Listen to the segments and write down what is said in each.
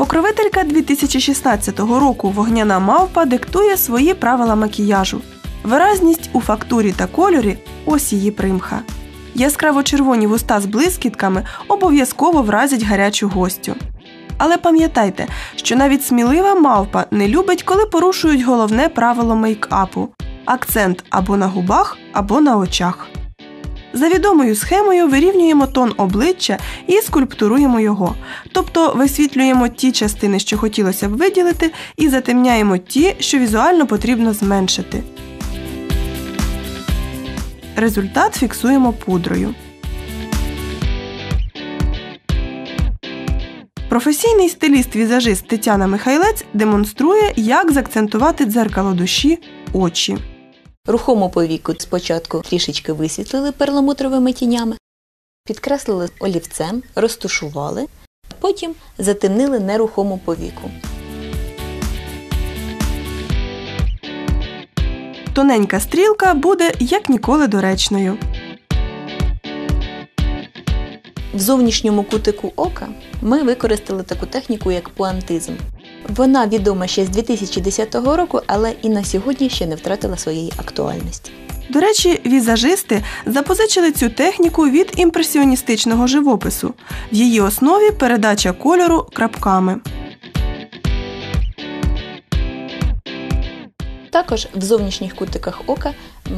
Покровителька 2016 року вогняна мавпа диктує свої правила макіяжу. Виразність у фактурі та кольорі ось її примха. Яскраво червоні вуста з блискітками обов'язково вразять гарячу гостю. Але пам'ятайте, що навіть смілива мавпа не любить, коли порушують головне правило мейкапу акцент або на губах, або на очах. За відомою схемою вирівнюємо тон обличчя і скульптуруємо його, тобто висвітлюємо ті частини, що хотілося б виділити, і затемняємо ті, що візуально потрібно зменшити. Результат фіксуємо пудрою. Професійний стиліст-візажист Тетяна Михайлець демонструє, як закцентувати дзеркало душі очі. Рухому повіку спочатку трішечки висвітлили перламутровими тінями, підкреслили олівцем, розтушували, потім затемнили нерухому повіку. Тоненька стрілка буде як ніколи доречною. В зовнішньому кутику ока ми використали таку техніку, як пуантизм. Вона відома ще з 2010 року, але і на сьогодні ще не втратила своєї актуальності. До речі, візажисти запозичили цю техніку від імпресіоністичного живопису. В її основі передача кольору крапками. Також в зовнішніх кутиках ока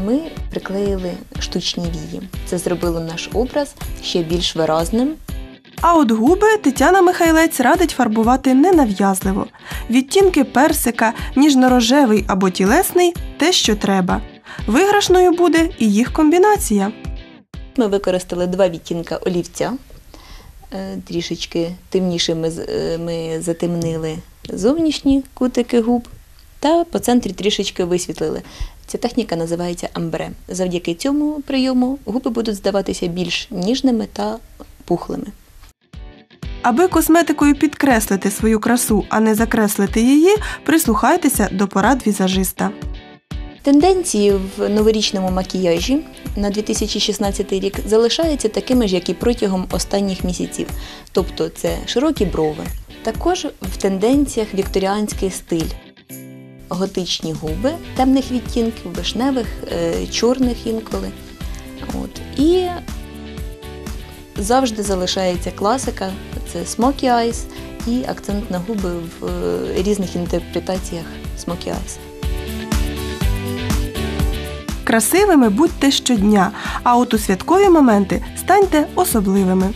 ми приклеїли штучні вії. Це зробило наш образ ще більш виразним. А от губи Тетяна Михайлець радить фарбувати ненав'язливо. Відтінки персика, ніжно-рожевий або тілесний те, що треба. Виграшною буде і їх комбінація. Ми використали два відтінка олівця. Е, Трішечки темніше ми, е, ми затемнили зовнішні кутики губ та по центрі трішечки висвітлили. Ця техніка називається амбре. Завдяки цьому прийому губи будуть здаватися більш ніжними та пухлими. Аби косметикою підкреслити свою красу, а не закреслити її, прислухайтеся до порад візажиста. Тенденції в новорічному макіяжі на 2016 рік залишаються такими ж, як і протягом останніх місяців. Тобто це широкі брови. Також в тенденціях вікторіанський стиль. Готичні губи темних відтінків, вишневих, е, чорних інколи. От. І завжди залишається класика це smoky eyes і акцент на губи в е, різних інтерпретаціях smoky eyes. Красивими будьте щодня, а от у святкові моменти станьте особливими.